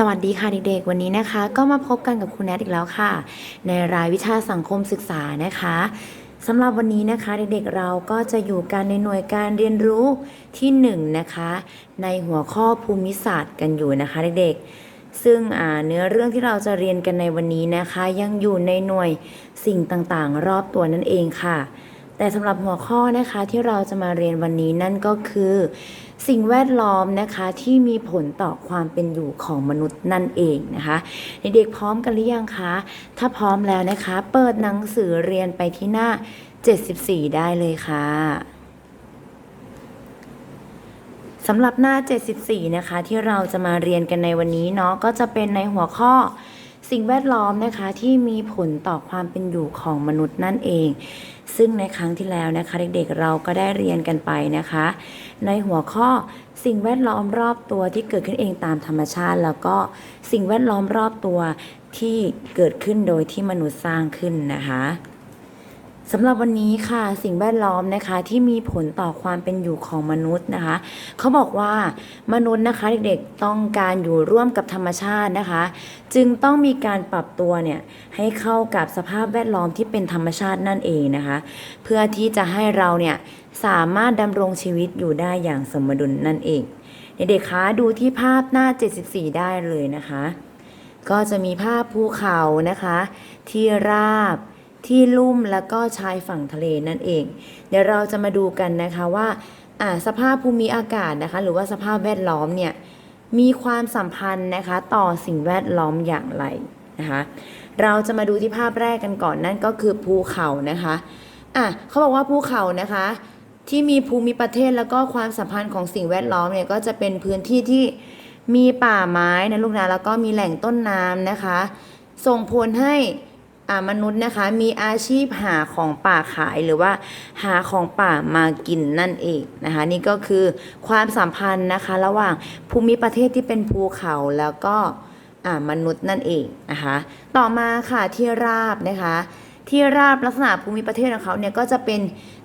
สวัสดีค่ะเด็กๆ วันนี้นะคะ ก็มาพบกันกับคุณแนทอีกแล้วค่ะ ในรายวิชาสังคมศึกษานะคะสำหรับวันนี้นะคะเด็กๆเราก็จะอยู่กันในหน่วยการเรียนรู้ที่1นงนะคะ ในหัวข้อภูมิศาสตร์กันอยู่นะคะเด็กๆซึ่งเนื้อเรื่องที่เราจะเรียนกันในวันนี้นะคะ ยังอยู่ในหน่วยสิ่งต่างๆ รอบตัวนั่นเองค่ะ แต่สำหรับหัวข้อนะคะที่เราจะมาเรียนวันนี้นั่นก็คือ สิ่งแวดล้อมนะคะที่มีผลต่อความเป็นอยู่ของมนุษย์นั่นเองนะคะเด็กๆพร้อมกันหรือยังคะ ถ้าพร้อมแล้วนะคะ เปิดหนังสือเรียนไปที่หน้า 74 ได้เลยค่ะสำหรับหน้า 74 นะคะ ที่เราจะมาเรียนกันในวันนี้เนาะก็จะเป็นในหัวข้อ สิ่งแวดล้อมนะคะที่มีผลต่อความเป็นอยู่ของมนุษย์นั่นเอง ซึ่งในครั้งที่แล้วนะคะ เด็กๆเราก็ได้เรียนกันไปนะคะ ในหัวข้อสิ่งแวดล้อมรอบตัวที่เกิดขึ้นเองตามธรรมชาติ แล้วก็สิ่งแวดล้อมรอบตัวที่เกิดขึ้นโดยที่มนุษย์สร้างขึ้นนะคะ สำหรับวันนี้ค่ะสิ่งแวดล้อมนะคะที่มีผลต่อความเป็นอยู่ของมนุษย์นะคะเขาบอกว่ามนุษย์นะคะเด็กๆต้องการอยู่ร่วมกับธรรมชาตินะคะ จึงต้องมีการปรับตัวเนี่ยให้เข้ากับสภาพแวดล้อมที่เป็นธรรมชาตินั่นเองนะคะ เพื่อที่จะให้เราเนี่ยสามารถดำรงชีวิตอยู่ได้อย่างสมดุลนั่นเองเด็กๆคะดูที่ภาพหน้า 74 ได้เลยนะคะ ก็จะมีภาพภูเขานะคะ ที่ราบ ที่ลุ่มแล้วก็ชายฝั่งทะเลนั่นเอง เดี๋ยวเราจะมาดูกันนะคะว่าสภาพภูมิอากาศนะคะ หรือว่าสภาพแวดล้อมเนี่ยมีความสัมพันธ์นะคะต่อสิ่งแวดล้อมอย่างไรนะคะเราจะมาดูที่ภาพแรกกันก่อนนั่นก็คือภูเขานะคะอะเขาบอกว่าภูเขานะคะ ที่มีภูมิประเทศแล้วก็ความสัมพันธ์ของสิ่งแวดล้อมเนี่ยก็จะเป็นพื้นที่ที่มีป่าไม้นะลูกนะแล้วก็มีแหล่งต้นน้ำนะคะ ส่งผลให้ มนุษย์นะคะมีอาชีพหาของป่าขายหรือว่าหาของป่ามากินนั่นเองนะคะนี่ก็คือความสัมพันธ์นะคะระหว่างภูมิประเทศที่เป็นภูเขาแล้วก็มนุษย์นั่นเองนะคะต่อมาค่ะที่ราบนะคะที่ราบลักษณะภูมิประเทศของเขาเนี่ยก็จะเป็น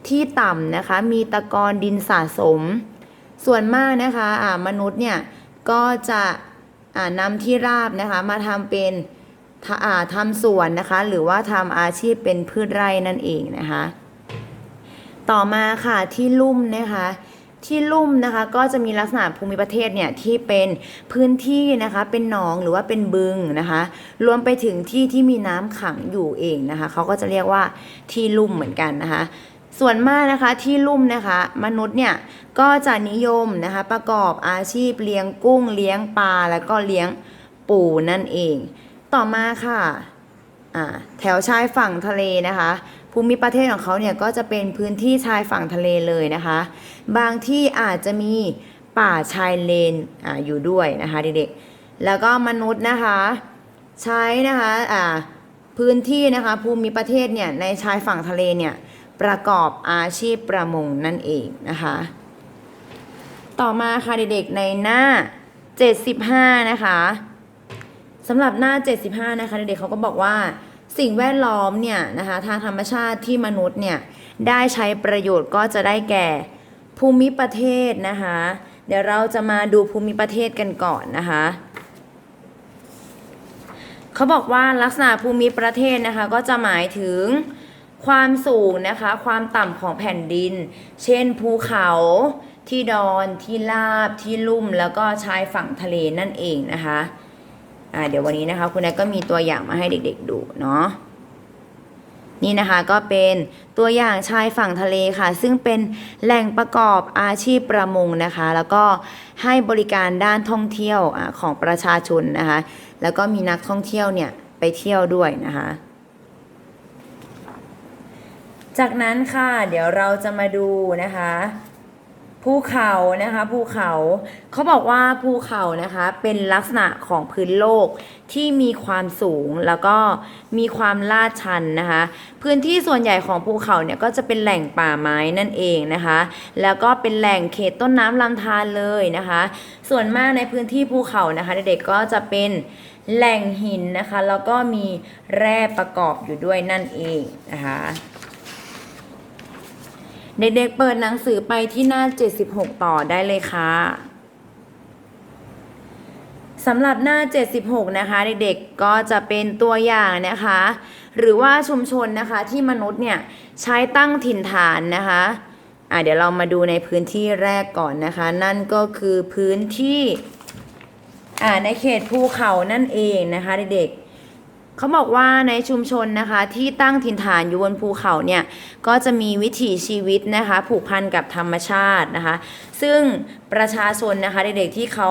ที่ต่ำนะคะมีตะกอนดินสะสม ส่วนมากนะคะอ่ามนุษย์เนี่ยก็จะนำที่ราบนะคะมาทำเป็น ทะอ่าทำสวนนะคะ หรือว่าทำอาชีพเป็นพืชไร่นั่นเองนะคะ ต่อมาค่ะที่ลุ่มนะคะที่ลุ่มนะคะก็จะมีลักษณะภูมิประเทศเนี่ยที่เป็นพื้นที่นะคะเป็นหนองหรือว่าเป็นบึงนะคะรวมไปถึงที่ที่มีน้ำขังอยู่เองนะคะเขาก็จะเรียกว่าที่ลุ่มเหมือนกันนะคะ ส่วนมากนะคะที่ลุ่มนะคะมนุษย์เนี่ยก็จะนิยมนะคะประกอบอาชีพเลี้ยงกุ้งเลี้ยงปลาแล้วก็เลี้ยงปูนั่นเอง ต่อมาค่ะแถวชายฝั่งทะเลนะคะ ภูมิประเทศของเขาเนี่ยก็จะเป็นพื้นที่ชายฝั่งทะเลเลยนะคะ บางที่อาจจะมีป่าชายเลนออยู่ด้วยนะคะเด็กๆ แล้วก็มนุษย์นะคะ ใช้นะคะอ่าพื้นที่นะคะภูมิประเทศเนี่ยในชายฝั่งทะเลเนี่ยประกอบอาชีพประมงนั่นเองนะคะ ต่อมาค่ะเด็กๆในหน้า 75 นะคะ สำหรับหน้า 75 นะคะเด็กๆเขาก็บอกว่าสิ่งแวดล้อมเนี่ยนะคะทางธรรมชาติที่มนุษย์เนี่ยได้ใช้ประโยชน์ก็จะได้แก่ภูมิประเทศนะคะ เดี๋ยวเราจะมาดูภูมิประเทศกันก่อนนะคะเขาบอกว่าลักษณะภูมิประเทศนะคะก็จะหมายถึงความสูงนะคะ ความต่ำของแผ่นดิน เช่นภูเขาที่ดอนที่ลาบที่ลุ่มแล้วก็ชายฝั่งทะเลนั่นเองนะคะ เดี๋ยววันนี้นะคะคุณแอก็มีตัวอย่างมาให้เด็ก ๆ ดูเนาะนี่นะคะก็เป็นตัวอย่างชายฝั่งทะเลค่ะ ซึ่งเป็นแหล่งประกอบอาชีพประมงนะคะ แล้วก็ให้บริการด้านท่องเที่ยวอของประชาชนนะคะ แล้วก็มีนักท่องเที่ยวเนี่ยไปเที่ยวด้วยนะคะ จากนั้นค่ะ เดี๋ยวเราจะมาดูนะคะ ภูเขานะคะภูเขาเขาบอกว่าภูเขานะคะเป็นลักษณะของพื้นโลกที่มีความสูงแล้วก็มีความลาดชันนะคะ พื้นที่ส่วนใหญ่ของภูเขาเนี่ยก็จะเป็นแหล่งป่าไม้นั่นเองนะคะ แล้วก็เป็นแหล่งเขตต้นน้ำลำธารเลยนะคะ ส่วนมากในพื้นที่ภูเขานะคะเด็กๆก็จะเป็นแหล่งหินนะคะ แล้วก็มีแร่ประกอบอยู่ด้วยนั่นเองนะคะ เด็กๆเปิดหนังสือไปที่หน้า 76 ต่อได้เลยค่ะสำหรับหน้า 76 นะคะ เด็กๆก็จะเป็นตัวอย่างนะคะ หรือว่าชุมชนนะคะที่มนุษย์เนี่ยใช้ตั้งถิ่นฐานนะคะอะเดี๋ยวเรามาดูในพื้นที่แรกก่อนนะคะ นั่นก็คือพื้นที่อ่าในเขตภูเขานั่นเองนะคะ เด็กๆ เขาบอกว่าในชุมชนนะคะที่ตั้งถิ่นฐานอยู่บนภูเขาเนี่ยก็จะมีวิถีชีวิตนะคะผูกพันกับธรรมชาตินะคะ ซึ่งประชาชนนะคะเด็กๆที่เขา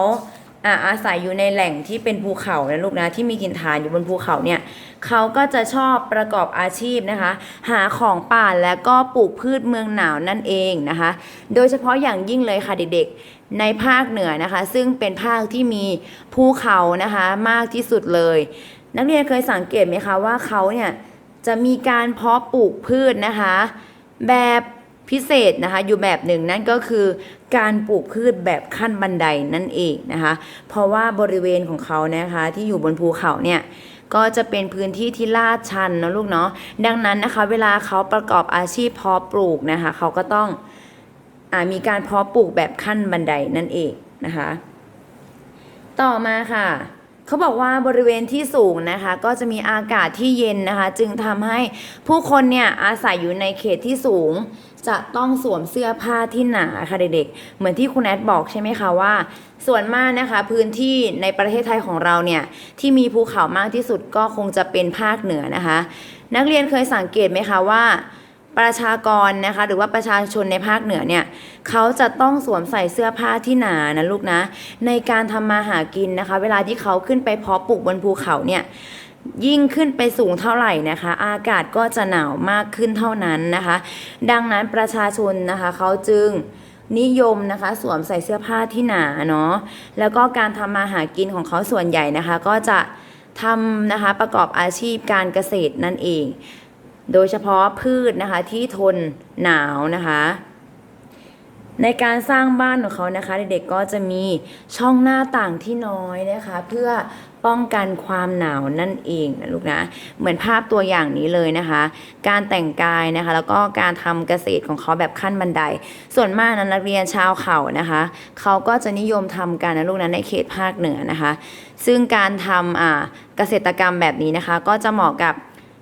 อาอาศัยอยู่ในแหล่งที่เป็นภูเขานะลูกนะที่มีถิ่นฐานอยู่บนภูเขาเนี่ยเขาก็จะชอบประกอบอาชีพนะคะ หาของป่าและก็ปลูกพืชเมืองหนาวนั่นเองนะคะ โดยเฉพาะอย่างยิ่งเลยค่ะเด็กๆในภาคเหนือนะคะ ซึ่งเป็นภาคที่มีภูเขานะคะมากที่สุดเลย นักเรียนเคยสังเกตไหมคะว่าเขาเนี่ยจะมีการเพาะปลูกพืชนะคะ แบบพิเศษนะคะอยู่แบบหนึ่งนั่นก็คือการปลูกพืชแบบขั้นบันไดนั่นเองนะคะ เพราะว่าบริเวณของเขานะคะที่อยู่บนภูเขาเนี่ยก็จะเป็นพื้นที่ที่ลาดชันนะลูกเนาะดังนั้นนะคะ เวลาเขาประกอบอาชีพเพาะปลูกนะคะเขาก็ต้องอมีการเพาะปลูกแบบขั้นบันไดนั่นเองนะคะ ต่อมาค่ะ เขาบอกว่าบริเวณที่สูงนะคะ ก็จะมีอากาศที่เย็นนะคะ จึงทำให้ผู้คนเนี่ยอาศัยอยู่ในเขตที่สูง จะต้องสวมเสื้อผ้าที่หนาค่ะเด็กๆ เหมือนที่คุณแอดบอกใช่ไหมคะว่า ส่วนมากนะคะพื้นที่ในประเทศไทยของเราเนี่ยที่มีภูเขามากที่สุดก็คงจะเป็นภาคเหนือนะคะ นักเรียนเคยสังเกตไหมคะว่า ประชากรนะคะหรือว่าประชาชนในภาคเหนือเนี่ยเขาจะต้องสวมใส่เสื้อผ้าที่หนานะลูกนะ ในการทำมาหากินนะคะ เวลาที่เขาขึ้นไปเพาะปลูกบนภูเขาเนี่ยยิ่งขึ้นไปสูงเท่าไหร่นะคะ อากาศก็จะหนาวมากขึ้นเท่านั้นนะคะ ดังนั้นประชาชนนะคะเขาจึงนิยมนะคะ สวมใส่เสื้อผ้าที่หนาเนาะแล้วก็การทำมาหากินของเขาส่วนใหญ่นะคะ ก็จะทำนะคะประกอบอาชีพการเกษตรนั่นเอง โดยเฉพาะพืชนะคะที่ทนหนาวนะคะ ในการสร้างบ้านของเขานะคะ เด็กๆก็จะมีช่องหน้าต่างที่น้อยนะคะ เพื่อป้องกันความหนาวนั่นเองนะลูกนะ เหมือนภาพตัวอย่างนี้เลยนะคะ การแต่งกายนะคะ แล้วก็การทำเกษตรของเขาแบบขั้นบันได ส่วนมากนะนักเรียนชาวเขานะคะ เขาก็จะนิยมทำกันนะลูกนะในเขตภาคเหนือนะคะ ซึ่งการทำเกษตรกรรมแบบนี้นะคะ ก็จะเหมาะกับ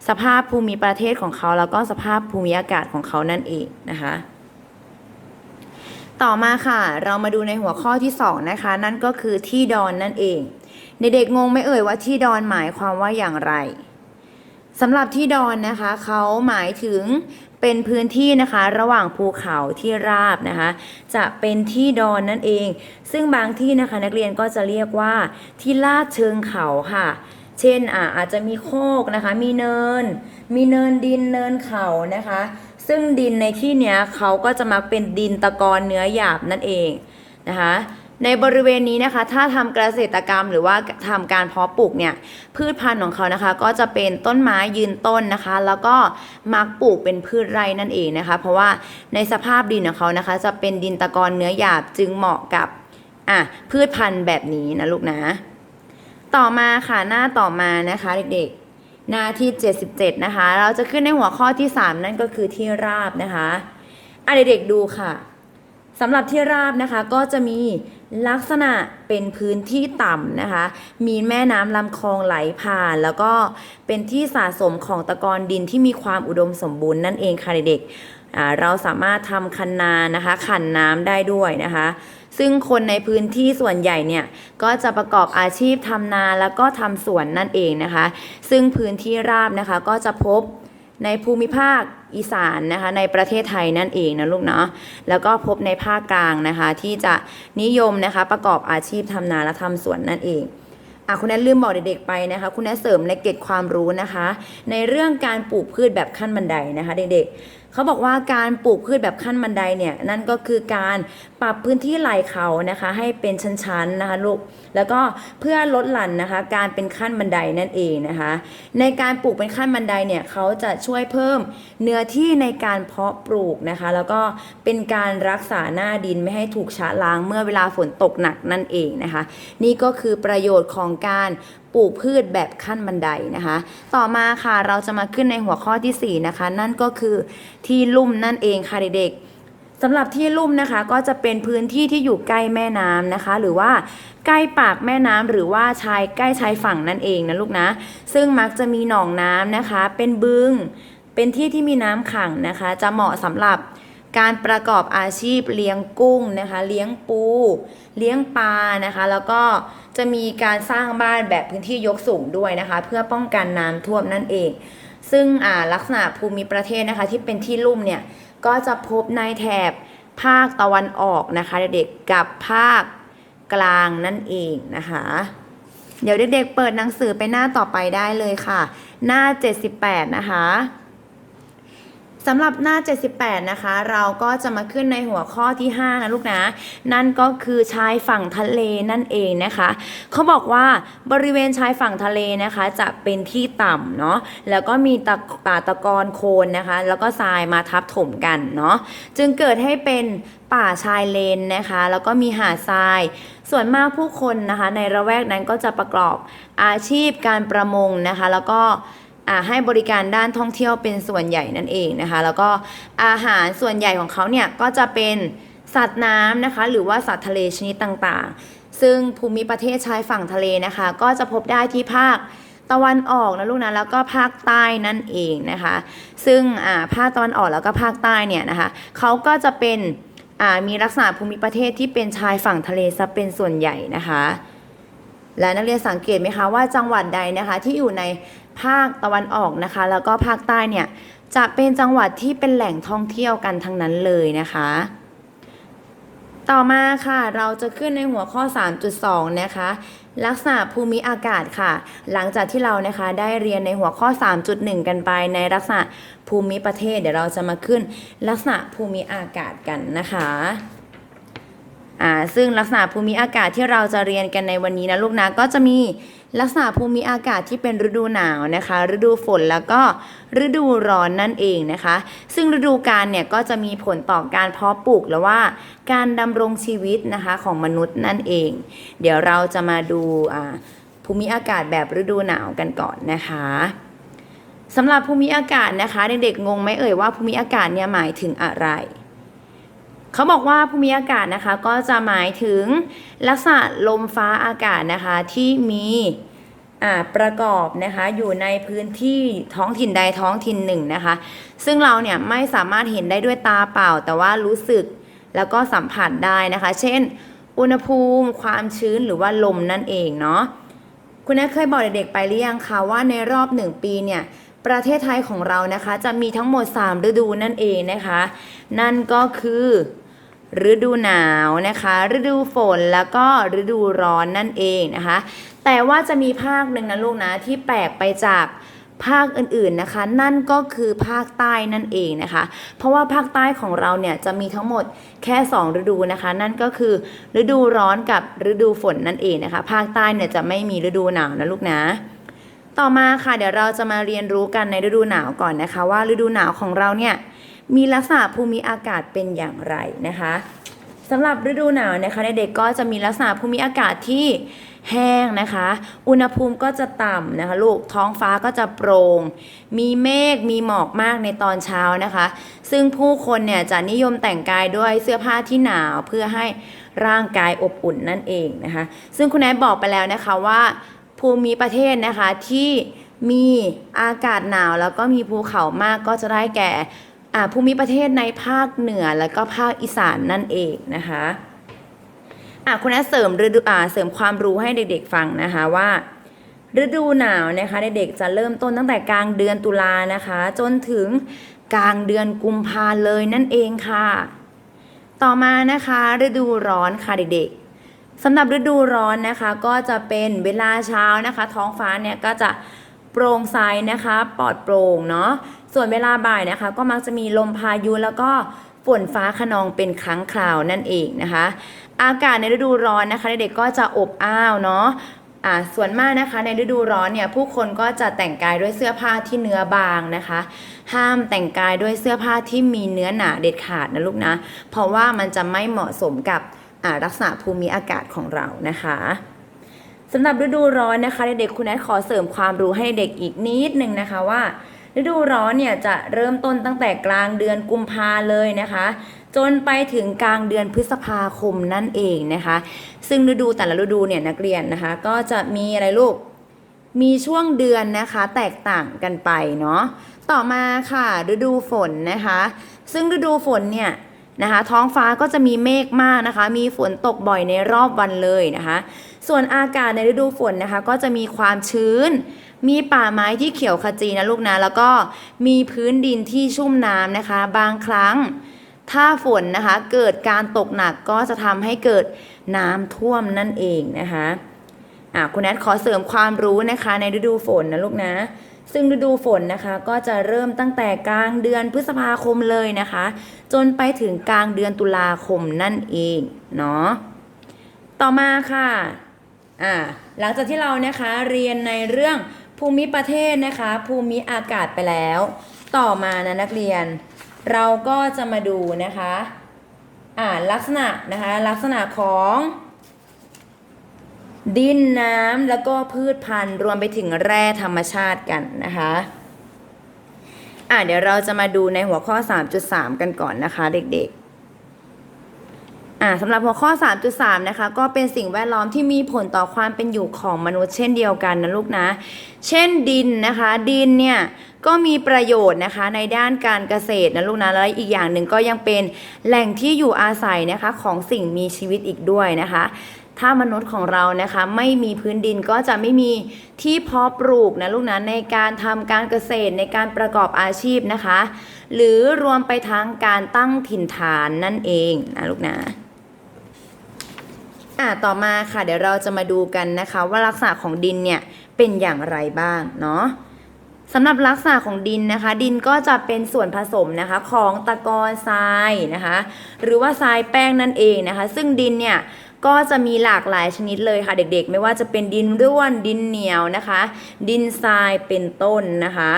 สภาพภูมิประเทศของเขา แล้วก็สภาพภูมิอากาศของเขานั่นเองนะคะ ต่อมาค่ะ เรามาดูในหัวข้อที่สองนะคะ นั่นก็คือที่ดอนนั่นเองเด็กๆงงไม่เอ่ยว่าที่ดอนหมายความว่าอย่างไรสำหรับที่ดอนนะคะเขาหมายถึงเป็นพื้นที่นะคะระหว่างภูเขาที่ราบนะคะ จะเป็นที่ดอนนั่นเอง ซึ่งบางที่นะคะนักเรียนก็จะเรียกว่าที่ลาดเชิงเขาค่ะ เช่นอะอาจจะมีโคกนะคะ มีเนิน มีเนินดินเนินเขานะคะ ซึ่งดินในที่เนี้ยเขาก็จะมักเป็นดินตะกอนเนื้อหยาบนั่นเองนะคะในบริเวณนี้นะคะ ถ้าทำเกษตรกรรมหรือว่าทำการเพาะปลูกเนี่ยพืชพันธุ์ของเขานะคะ ก็จะเป็นต้นไม้ยืนต้นนะคะ แล้วก็มักปลูกเป็นพืชไร่นั่นเองนะคะ เพราะว่าในสภาพดินของเขานะคะ จะเป็นดินตะกอนเนื้อหยาบจึงเหมาะกับอะพืชพันธุ์แบบนี้นะลูกนะ ต่อมาค่ะหน้าต่อมานะคะเด็กๆ หน้าที่ 77 นะคะ เราจะขึ้นในหัวข้อที่ 3 นั่นก็คือที่ราบนะคะอะเด็กๆดูค่ะสำหรับที่ราบนะคะก็จะมีลักษณะเป็นพื้นที่ต่ำนะคะ มีแม่น้ำลำคลองไหลผ่าน แล้วก็เป็นที่สะสมของตะกอนดินที่มีความอุดมสมบูรณ์นั่นเองค่ะเด็กๆเราสามารถทำคันนานะคะ ขันน้ำได้ด้วยนะคะ ซึ่งคนในพื้นที่ส่วนใหญ่เนี่ยก็จะประกอบอาชีพทำนาแล้วก็ทำสวนนั่นเองนะคะ ซึ่งพื้นที่ราบนะคะก็จะพบในภูมิภาคอีสานนะคะในประเทศไทยนั่นเองนะลูกเนาะแล้วก็พบในภาคกลางนะคะ ที่จะนิยมนะคะประกอบอาชีพทำนาและทำสวนนั่นเองอะคุณแนลืมบอกเด็กๆไปนะคะ คุณแนเสริมในเกร็ดความรู้นะคะ ในเรื่องการปลูกพืชแบบขั้นบันไดนะคะ เด็กๆเขาบอกว่าการปลูกพืชแบบขั้นบันไดเนี่ยนั่นก็คือการ ปรับพื้นที่ไหล่เขานะคะ ให้เป็นชั้นๆนะคะลูกแล้วก็เพื่อลดหลั่นนะคะ การเป็นขั้นบันไดนั่นเองนะคะ ในการปลูกเป็นขั้นบันไดเนี่ยเขาจะช่วยเพิ่มเนื้อที่ในการเพาะปลูกนะคะ แล้วก็เป็นการรักษาหน้าดินไม่ให้ถูกชะล้างเมื่อเวลาฝนตกหนักนั่นเองนะคะ นี่ก็คือประโยชน์ของการปลูกพืชแบบขั้นบันไดนะคะ ต่อมาค่ะเราจะมาขึ้นในหัวข้อที่ 4 นะคะ นั่นก็คือที่ลุ่มนั่นเองค่ะเด็กๆ สำหรับที่ลุ่มนะคะก็จะเป็นพื้นที่ที่อยู่ใกล้แม่น้ำนะคะ หรือว่าใกล้ปากแม่น้ำหรือว่าชายใกล้ชายฝั่งนั่นเองนะลูกนะ ซึ่งมักจะมีหนองน้ำนะคะ เป็นบึง เป็นที่ที่มีน้ำขังนะคะ จะเหมาะสำหรับการประกอบอาชีพเลี้ยงกุ้งนะคะ เลี้ยงปู เลี้ยงปลานะคะ แล้วก็จะมีการสร้างบ้านแบบพื้นที่ยกสูงด้วยนะคะ เพื่อป้องกันน้ำท่วมนั่นเอง ซึ่งลักษณะภูมิประเทศนะคะที่เป็นที่ลุ่มเนี่ย ก็จะพบในแถบภาคตะวันออกนะคะ เด็กๆกับภาคกลางนั่นเองนะคะ เดี๋ยวเด็กๆเปิดหนังสือไปหน้าต่อไปได้เลยค่ะ หน้า 78 นะคะ สำหรับหน้า 78 นะคะ เราก็จะมาขึ้นในหัวข้อที่ 5 นะลูกนะ นั่นก็คือชายฝั่งทะเลนั่นเองนะคะ เขาบอกว่าบริเวณชายฝั่งทะเลนะคะ จะเป็นที่ต่ำเนาะ แล้วก็มีตะป่าตะกอนโคลนนะคะ แล้วก็ทรายมาทับถมกันเนาะ จึงเกิดให้เป็นป่าชายเลนนะคะ แล้วก็มีหาดทราย ส่วนมากผู้คนนะคะ ในระแวกนั้นก็จะประกอบอาชีพการประมงนะคะ แล้วก็ ให้บริการด้านท่องเที่ยวเป็นส่วนใหญ่นั่นเองนะคะ แล้วก็อาหารส่วนใหญ่ของเขาเนี่ยก็จะเป็นสัตว์น้ำนะคะ หรือว่าสัตว์ทะเลชนิดต่างๆ ซึ่งภูมิประเทศชายฝั่งทะเลนะคะ ก็จะพบได้ที่ภาคตะวันออกนะลูกนะแล้วก็ภาคใต้นั่นเองนะคะ ซึ่งภาคตะวันออกแล้วก็ภาคใต้เนี่ยนะคะเขาก็จะเป็นมีลักษณะภูมิประเทศที่เป็นชายฝั่งทะเลซะเป็นส่วนใหญ่นะคะ และนักเรียนสังเกตไหมคะว่าจังหวัดใดนะคะที่อยู่ในภาคตะวันออกนะคะ แล้วก็ภาคใต้เนี่ยจะเป็นจังหวัดที่เป็นแหล่งท่องเที่ยวกันทั้งนั้นเลยนะคะ ต่อมาค่ะเราจะขึ้นในหัวข้อ 3.2 นะคะ ลักษณะภูมิอากาศค่ะ หลังจากที่เรานะคะได้เรียนในหัวข้อ 3.1 กันไปในลักษณะภูมิประเทศ เดี๋ยวเราจะมาขึ้นลักษณะภูมิอากาศกันนะคะ อ่าซึ่งลักษณะภูมิอากาศที่เราจะเรียนกันในวันนี้นะลูกนะก็จะมีลักษณะภูมิอากาศที่เป็นฤดูหนาวนะคะ ฤดูฝนแล้วก็ฤดูร้อนนั่นเองนะคะ ซึ่งฤดูกาลเนี่ยก็จะมีผลต่อการเพาะปลูกหรือว่าการดำรงชีวิตนะคะของมนุษย์นั่นเอง เดี๋ยวเราจะมาดูภูมิอากาศแบบฤดูหนาวกันก่อนนะคะสำหรับภูมิอากาศนะคะเด็กๆงงไหมเอ่ยว่าภูมิอากาศเนี่ยหมายถึงอะไร เขาบอกว่าภูมิอากาศนะคะก็จะหมายถึงลักษณะลมฟ้าอากาศนะคะที่มีประกอบนะคะอยู่ในพื้นที่ท้องถิ่นใดท้องถิ่นหนึ่งนะคะ ซึ่งเราเนี่ยไม่สามารถเห็นได้ด้วยตาเปล่า แต่ว่ารู้สึกแล้วก็สัมผัสได้นะคะ เช่น อุณหภูมิความชื้นหรือว่าลมนั่นเองเนาะคุณแม่เคยบอกเด็กๆไปหรือยังคะว่าในรอบหนึ่งปีเนี่ยประเทศไทยของเรานะคะ จะมีทั้งหมด 3 ฤดูนั่นเองนะคะ นั่นก็คือ ฤดูหนาวนะคะ ฤดูฝนแล้วก็ฤดูร้อนนั่นเองนะคะ แต่ว่าจะมีภาคหนึ่งนะลูกนะที่แปลกไปจากภาคอื่นๆนะคะ นั่นก็คือภาคใต้นั่นเองนะคะ เพราะว่าภาคใต้ของเราเนี่ยจะมีทั้งหมดแค่ 2 ฤดูนะคะ นั่นก็คือฤดูร้อนกับฤดูฝนนั่นเองนะคะ ภาคใต้เนี่ยจะไม่มีฤดูหนาวนะลูกนะต่อมาค่ะเดี๋ยวเราจะมาเรียนรู้กันในฤดูหนาวก่อนนะคะ ว่าฤดูหนาวของเราเนี่ย มีลักษณะภูมิอากาศเป็นอย่างไรนะคะสำหรับฤดูหนาวนะคะเด็กๆก็จะมีลักษณะภูมิอากาศที่แห้งนะคะ อุณหภูมิก็จะต่ำนะคะลูก ท้องฟ้าก็จะโปร่ง มีเมฆ มีหมอกมากในตอนเช้านะคะ ซึ่งผู้คนเนี่ยจะนิยมแต่งกายด้วยเสื้อผ้าที่หนาวเพื่อให้ร่างกายอบอุ่นนั่นเองนะคะ ซึ่งคุณแอนบอกไปแล้วนะคะว่าภูมิประเทศนะคะที่มีอากาศหนาวแล้วก็มีภูเขามากก็จะได้แก่ ภูมิประเทศในภาคเหนือแล้วก็ภาคอีสานนั่นเองนะคะอะคุณแม่เสริมฤดูอ่าเสริมความรู้ให้เด็กๆฟังนะคะว่า ฤดูหนาวนะคะเด็กๆจะเริ่มต้นตั้งแต่กลางเดือนตุลานะคะ จนถึงกลางเดือนกุมภาเลยนั่นเองค่ะ ต่อมานะคะฤดูร้อนค่ะเด็กๆสำหรับฤดูร้อนนะคะก็จะเป็นเวลาเช้านะคะ ท้องฟ้าเนี่ยก็จะโปร่งใสนะคะ ปลอดโปร่งเนาะ ส่วนเวลาบ่ายนะคะ ก็มักจะมีลมพายุแล้วก็ฝนฟ้าขนองเป็นครั้งคราวนั่นเองนะคะ อากาศในฤดูร้อนนะคะเด็กๆก็จะอบอ้าวเนาะอ่าส่วนมากนะคะในฤดูร้อนเนี่ยผู้คนก็จะแต่งกายด้วยเสื้อผ้าที่เนื้อบางนะคะ ห้ามแต่งกายด้วยเสื้อผ้าที่มีเนื้อหนาเด็ดขาดนะลูกนะ เพราะว่ามันจะไม่เหมาะสมกับลักษณะภูมิอากาศของเรานะคะสำหรับฤดูร้อนนะคะเด็กๆคุณแอดขอเสริมความรู้ให้เด็กอีกนิดนึงนะคะว่า ฤดูร้อนเนี่ยจะเริ่มต้นตั้งแต่กลางเดือนกุมภาเลยนะคะ จนไปถึงกลางเดือนพฤษภาคมนั่นเองนะคะ ซึ่งฤดูแต่ละฤดูเนี่ยนักเรียนนะคะ ก็จะมีอะไรลูกมีช่วงเดือนนะคะแตกต่างกันไปเนาะต่อมาค่ะฤดูฝนนะคะ ซึ่งฤดูฝนเนี่ยนะคะท้องฟ้าก็จะมีเมฆมากนะคะ มีฝนตกบ่อยในรอบวันเลยนะคะ ส่วนอากาศในฤดูฝนนะคะ ก็จะมีความชื้น มีป่าไม้ที่เขียวขจีนะลูกนะ แล้วก็มีพื้นดินที่ชุ่มน้ำนะคะ บางครั้ง ถ้าฝนนะคะ เกิดการตกหนักก็จะทำให้เกิดน้ำท่วมนั่นเองนะคะอะคุณแอดขอเสริมความรู้นะคะ ในฤดูฝนนะลูกนะ ซึ่งฤดูฝนนะคะก็จะเริ่มตั้งแต่กลางเดือนพฤษภาคมเลยนะคะ จนไปถึงกลางเดือนตุลาคมนั่นเองเนาะต่อมาค่ะอ่าหลังจากที่เรานะคะเรียนในเรื่อง ภูมิประเทศนะคะ ภูมิอากาศไปแล้ว ต่อมานะนักเรียน เราก็จะมาดูนะคะอ่าลักษณะนะคะลักษณะของดินน้ำแล้วก็พืชพันธุ์รวมไปถึงแร่ธรรมชาติกันนะคะอะเดี๋ยวเราจะมาดูในหัวข้อ 3.3 กันก่อนนะคะเด็กๆ อะสำหรับหัวข้อ 3.3 นะคะ ก็เป็นสิ่งแวดล้อมที่มีผลต่อความเป็นอยู่ของมนุษย์เช่นเดียวกันนะลูกนะ เช่นดินนะคะ ดินเนี่ยก็มีประโยชน์นะคะในด้านการเกษตรนะลูกนะแล้วอีกอย่างหนึ่งก็ยังเป็นแหล่งที่อยู่อาศัยนะคะของสิ่งมีชีวิตอีกด้วยนะคะ ถ้ามนุษย์ของเรานะคะไม่มีพื้นดินก็จะไม่มีที่เพาะปลูกนะลูกนะในการทำการเกษตรในการประกอบอาชีพนะคะ หรือรวมไปทั้งการตั้งถิ่นฐานนั่นเองนะลูกนะ อะต่อมาค่ะเดี๋ยวเราจะมาดูกันนะคะ ว่าลักษณะของดินเนี่ยเป็นอย่างไรบ้างเนาะสำหรับลักษณะของดินนะคะ ดินก็จะเป็นส่วนผสมนะคะของตะกอนทรายนะคะ หรือว่าทรายแป้งนั่นเองนะคะ ซึ่งดินเนี่ยก็จะมีหลากหลายชนิดเลยค่ะเด็กๆ ไม่ว่าจะเป็นดินร่วนดินเหนียวนะคะ ดินทรายเป็นต้นนะคะ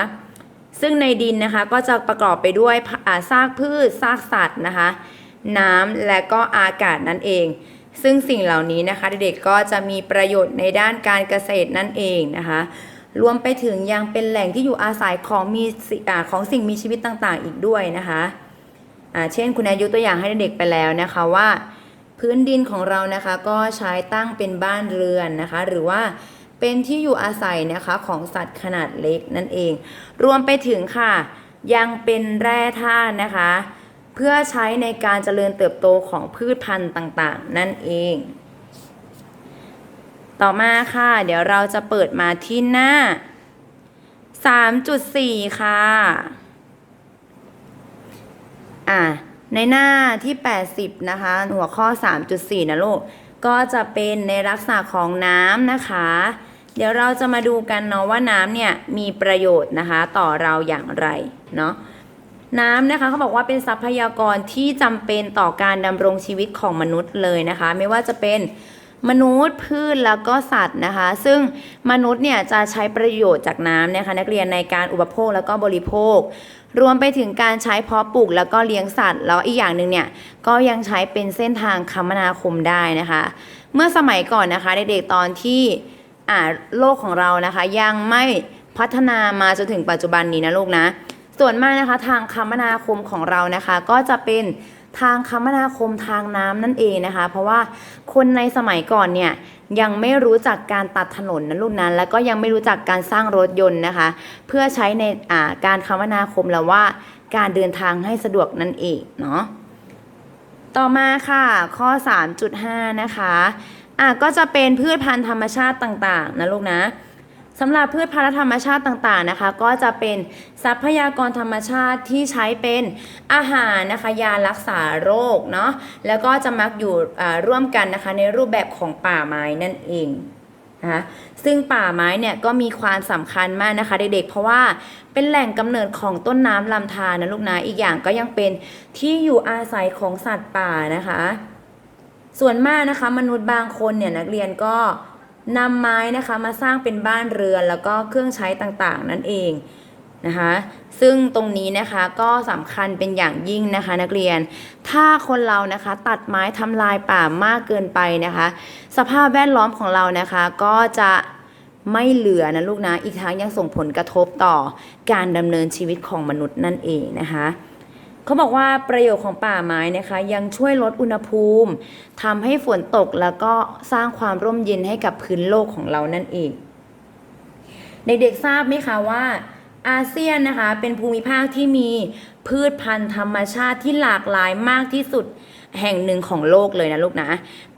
ซึ่งในดินนะคะก็จะประกอบไปด้วยซากพืชซากสัตว์นะคะ น้ำและก็อากาศนั่นเอง ซึ่งสิ่งเหล่านี้นะคะเด็กๆก็จะมีประโยชน์ในด้านการเกษตรนั่นเองนะคะรวมไปถึงยังเป็นแหล่งที่อยู่อาศัยของมีสิอ่าของสิ่งมีชีวิตต่างๆ อีกด้วยนะคะเช่นคุณอายุตัวอย่างให้เด็กไปแล้วนะคะว่า พื้นดินของเรานะคะก็ใช้ตั้งเป็นบ้านเรือนนะคะ หรือว่าเป็นที่อยู่อาศัยนะคะของสัตว์ขนาดเล็กนั่นเอง รวมไปถึงค่ะยังเป็นแร่ธาตุนะคะ เพื่อใช้ในการเจริญเติบโตของพืชพันธุ์ต่างๆ นั่นเอง ต่อมาค่ะ เดี๋ยวเราจะเปิดมาที่หน้า 3.4 ค่ะ อะในหน้าที่ 80 นะคะ หัวข้อ 3.4 นะลูก ก็จะเป็นในลักษณะของน้ำนะคะ เดี๋ยวเราจะมาดูกันเนาะว่าน้ำเนี่ยมีประโยชน์นะคะ ต่อเราอย่างไรเนาะ น้ำนะคะเขาบอกว่าเป็นทรัพยากรที่จำเป็นต่อการดำรงชีวิตของมนุษย์เลยนะคะ ไม่ว่าจะเป็นมนุษย์พืชแล้วก็สัตว์นะคะ ซึ่งมนุษย์เนี่ยจะใช้ประโยชน์จากน้ำนะคะ นักเรียนในการอุปโภคแล้วก็บริโภค รวมไปถึงการใช้เพาะปลูกแล้วก็เลี้ยงสัตว์ แล้วอีกอย่างหนึ่งเนี่ยก็ยังใช้เป็นเส้นทางคมนาคมได้นะคะ เมื่อสมัยก่อนนะคะเด็กๆตอนที่โลกของเรานะคะ ยังไม่พัฒนามาจนถึงปัจจุบันนี้นะลูกนะ ส่วนมากนะคะทางคมนาคมของเรานะคะ ก็จะเป็นทางคมนาคมทางน้ำนั่นเองนะคะ เพราะว่าคนในสมัยก่อนเนี่ยยังไม่รู้จักการตัดถนนนะลูกนั้น แล้วก็ยังไม่รู้จักการสร้างรถยนต์นะคะ เพื่อใช้ในการคมนาคมแล้วว่าการเดินทางให้สะดวกนั่นเองเนาะต่อมาค่ะข้อ 3.5 นะคะอะก็จะเป็นพืชพันธุ์ธรรมชาติต่างๆ นะลูกนะ สำหรับพืชพันธุ์ธรรมชาติต่างๆนะคะ ก็จะเป็นทรัพยากรธรรมชาติที่ใช้เป็นอาหารนะคะยารักษาโรคเนาะแล้วก็จะมักอยู่ร่วมกันนะคะในรูปแบบของป่าไม้นั่นเองนะคะซึ่งป่าไม้เนี่ยก็มีความสำคัญมากนะคะเด็กๆเพราะว่าเป็นแหล่งกำเนิดของต้นน้ำลำธารนะลูกนะอีกอย่างก็ยังเป็นที่อยู่อาศัยของสัตว์ป่านะคะ ส่วนมากนะคะ มนุษย์บางคนเนี่ยนักเรียนก็ นำไม้นะคะมาสร้างเป็นบ้านเรือนแล้วก็เครื่องใช้ต่างๆ นั่นเองนะคะซึ่งตรงนี้นะคะก็สำคัญเป็นอย่างยิ่งนะคะนักเรียน ถ้าคนเรานะคะตัดไม้ทำลายป่ามากเกินไปนะคะ สภาพแวดล้อมของเรานะคะก็จะไม่เหลือนะลูกนะ อีกทั้งยังส่งผลกระทบต่อการดำเนินชีวิตของมนุษย์นั่นเองนะคะ เขาบอกว่าประโยชน์ของป่าไม้นะคะ ยังช่วยลดอุณหภูมิทำให้ฝนตกแล้วก็สร้างความร่มเย็นให้กับพื้นโลกของเรานั่นเองเด็กๆทราบไหมคะว่าอาเซียนนะคะเป็นภูมิภาคที่มีพืชพันธุ์ธรรมชาติที่หลากหลายมากที่สุดแห่งหนึ่งของโลกเลยนะลูกนะ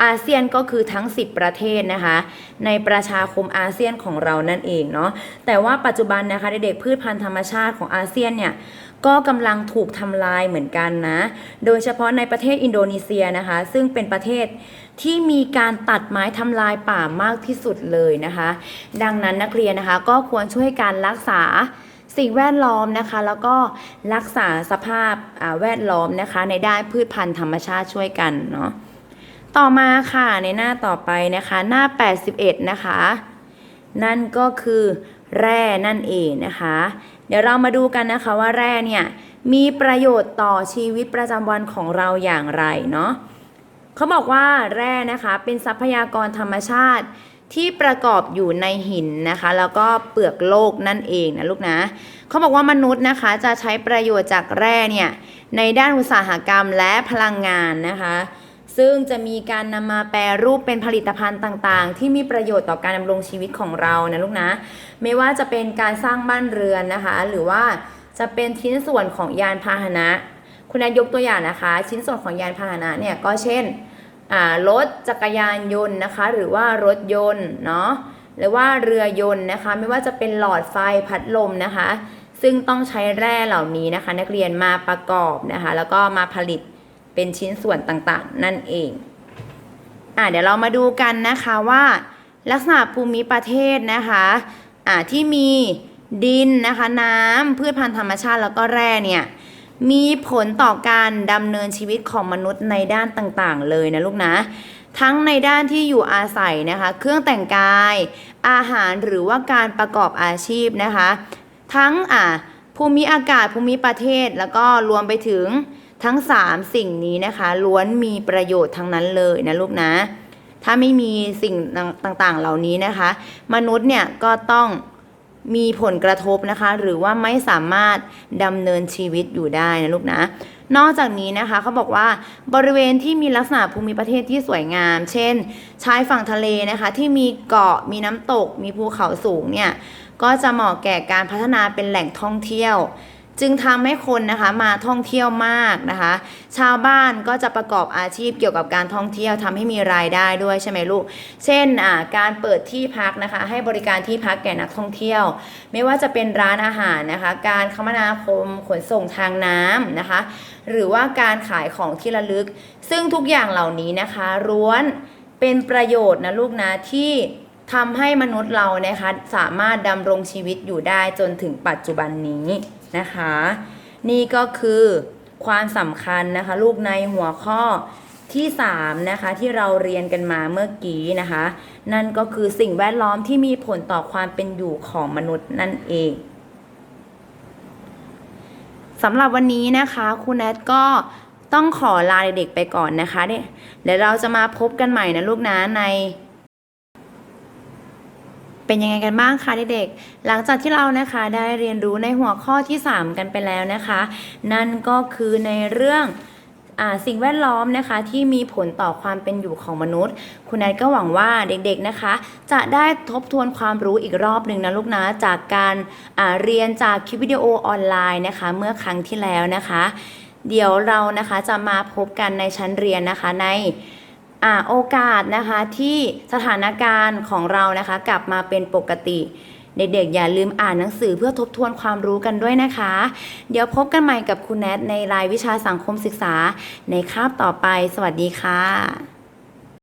อาเซียนก็คือทั้ง 10 ประเทศนะคะ ในประชาคมอาเซียนของเรานั่นเองเนาะแต่ว่าปัจจุบันนะคะเด็กๆพืชพันธุ์ธรรมชาติของอาเซียนเนี่ย ก็กำลังถูกทำลายเหมือนกันนะ โดยเฉพาะในประเทศอินโดนีเซียนะคะ ซึ่งเป็นประเทศที่มีการตัดไม้ทำลายป่ามากที่สุดเลยนะคะ ดังนั้นนักเรียนนะคะก็ควรช่วยการรักษาสิ่งแวดล้อมนะคะ แล้วก็รักษาสภาพแวดล้อมนะคะ ในด้านพืชพันธุ์ธรรมชาติช่วยกันเนาะต่อมาค่ะในหน้าต่อไปนะคะ หน้า 81 นะคะ นั่นก็คือแร่นั่นเองนะคะ เดี๋ยวเรามาดูกันนะคะว่าแร่เนี่ยมีประโยชน์ต่อชีวิตประจำวันของเราอย่างไรเนาะเขาบอกว่าแร่นะคะเป็นทรัพยากรธรรมชาติที่ประกอบอยู่ในหินนะคะ แล้วก็เปลือกโลกนั่นเองนะลูกนะเขาบอกว่ามนุษย์นะคะจะใช้ประโยชน์จากแร่เนี่ยในด้านอุตสาหกรรมและพลังงานนะคะ ซึ่งจะมีการนำมาแปรรูปเป็นผลิตภัณฑ์ต่างๆ ที่มีประโยชน์ต่อการดำรงชีวิตของเรานะลูกนะ ไม่ว่าจะเป็นการสร้างบ้านเรือนนะคะ หรือว่าจะเป็นชิ้นส่วนของยานพาหนะ คุณนายยกตัวอย่างนะคะ ชิ้นส่วนของยานพาหนะเนี่ยก็เช่นรถจักรยานยนต์นะคะ หรือว่ารถยนต์เนาะหรือว่าเรือยนต์นะคะ ไม่ว่าจะเป็นหลอดไฟพัดลมนะคะ ซึ่งต้องใช้แร่เหล่านี้นะคะ นักเรียนมาประกอบนะคะ แล้วก็มาผลิต เป็นชิ้นส่วนต่างๆ นั่นเอง อะเดี๋ยวเรามาดูกันนะคะว่า ลักษณะภูมิประเทศนะคะอ่าที่มีดินนะคะน้ำพืชพันธุ์ธรรมชาติแล้วก็แร่เนี่ยมีผลต่อการดำเนินชีวิตของมนุษย์ในด้านต่างๆ เลยนะลูกนะ ทั้งในด้านที่อยู่อาศัยนะคะ เครื่องแต่งกาย อาหารหรือว่าการประกอบอาชีพนะคะ ทั้งอ่าภูมิอากาศภูมิประเทศแล้วก็รวมไปถึง ทั้ง 3 สิ่งนี้นะคะล้วนมีประโยชน์ทั้งนั้นเลยนะลูกนะ ถ้าไม่มีสิ่งต่างๆ เหล่านี้นะคะ มนุษย์เนี่ยก็ต้องมีผลกระทบนะคะ หรือว่าไม่สามารถดำเนินชีวิตอยู่ได้นะลูกนะ นอกจากนี้นะคะเขาบอกว่าบริเวณที่มีลักษณะภูมิประเทศที่สวยงาม เช่น ชายฝั่งทะเลนะคะ ที่มีเกาะมีน้ำตก มีภูเขาสูงเนี่ยก็จะเหมาะแก่การพัฒนาเป็นแหล่งท่องเที่ยว จึงทำให้คนนะคะมาท่องเที่ยวมากนะคะ ชาวบ้านก็จะประกอบอาชีพเกี่ยวกับการท่องเที่ยวทำให้มีรายได้ด้วยใช่ไหมลูก เช่นการเปิดที่พักนะคะ ให้บริการที่พักแก่นักท่องเที่ยว ไม่ว่าจะเป็นร้านอาหารนะคะ การคมนาคมขนส่งทางน้ำนะคะ หรือว่าการขายของที่ระลึก ซึ่งทุกอย่างเหล่านี้นะคะล้วนเป็นประโยชน์นะลูกนะที่ทำให้มนุษย์เรานะคะสามารถดำรงชีวิตอยู่ได้จนถึงปัจจุบันนี้ นะคะ นี่ก็คือความสำคัญนะคะลูกในหัวข้อที่3นะคะที่เราเรียนกันมาเมื่อกี้นะคะ นั่นก็คือสิ่งแวดล้อมที่มีผลต่อความเป็นอยู่ของมนุษย์นั่นเองสำหรับวันนี้นะคะคุณแนทก็ต้องขอลาเด็กๆไปก่อนนะคะเนี่ยเดี๋ยวเราจะมาพบกันใหม่นะลูกนะใน เป็นยังไงกันบ้างคะเด็กๆ หลังจากที่เรานะคะได้เรียนรู้ในหัวข้อที่ 3 กันไปแล้วนะคะ นั่นก็คือในเรื่องอสิ่งแวดล้อมนะคะที่มีผลต่อความเป็นอยู่ของมนุษย์ คุณแนทก็หวังว่าเด็กๆนะคะ จะได้ทบทวนความรู้อีกรอบหนึ่งนะลูกนะจากการเรียนจากคลิปวิดีโอออนไลน์นะคะ เมื่อครั้งที่แล้วนะคะ เดี๋ยวเรานะคะจะมาพบกันในชั้นเรียนนะคะใน โอกาสนะคะที่สถานการณ์ของเรานะคะ กลับมาเป็นปกติ เด็กๆ อย่าลืมอ่านหนังสือเพื่อทบทวนความรู้กันด้วยนะคะ เดี๋ยวพบกันใหม่กับคุณแนทในรายวิชาสังคมศึกษาในคาบต่อไป สวัสดีค่ะ